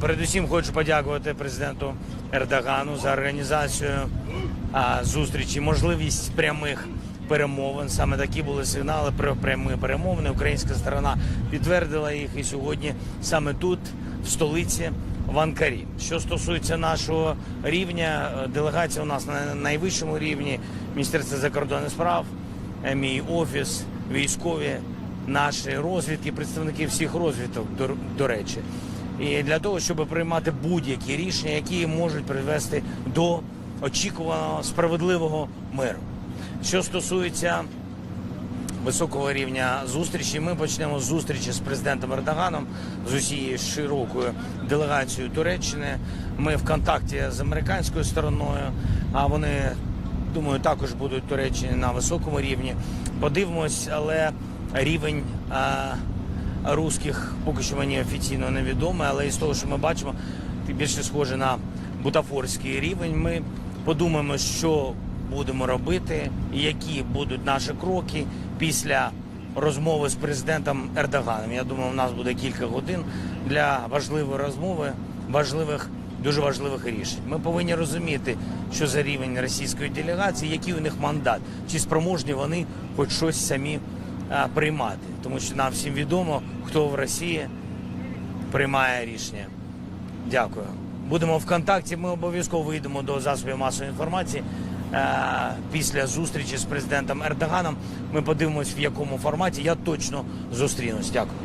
Передусім хочу подякувати президенту Ердогану за організацію зустрічі, можливість прямих перемовин. Саме такі були сигнали про прямі перемовини. Українська сторона підтвердила їх і сьогодні саме тут, в столиці. В Анкарі. Що стосується нашого рівня, е, делегація у нас на найвищому рівні Міністерство закордонних справ, е, мій офіс, військові, наші розвідки, представники всіх розвідок, до, до речі, і для того, щоб приймати будь-які рішення, які можуть привести до очікуваного справедливого миру. Що стосується високого рівня зустрічі. Ми почнемо з зустрічі з президентом Ердоганом, з усією широкою делегацією Туреччини. Ми в контакті з американською стороною, а вони, думаю, також будуть Туреччині на високому рівні. Подивимось, але рівень. Русських поки що мені офіційно невідомо, але із того, що ми бачимо, ти більше схоже на бутафорський рівень. Ми подумаємо, що будемо робити, які будуть наші кроки після розмови з президентом Ердоганом. Я думаю, у нас буде кілька годин для важливої розмови, важливих. Дуже важливих рішень. Ми повинні розуміти, що за рівень російської делегації, який у них мандат, чи спроможні вони хоч щось самі приймати, тому що нам всім відомо, хто в Росії приймає рішення. Дякую. Будемо в контакті. Ми обов'язково вийдемо до засобів масової інформації. Е, Після зустрічі з президентом Ердоганом ми подивимось, в якому форматі я точно зустрінусь. Дякую.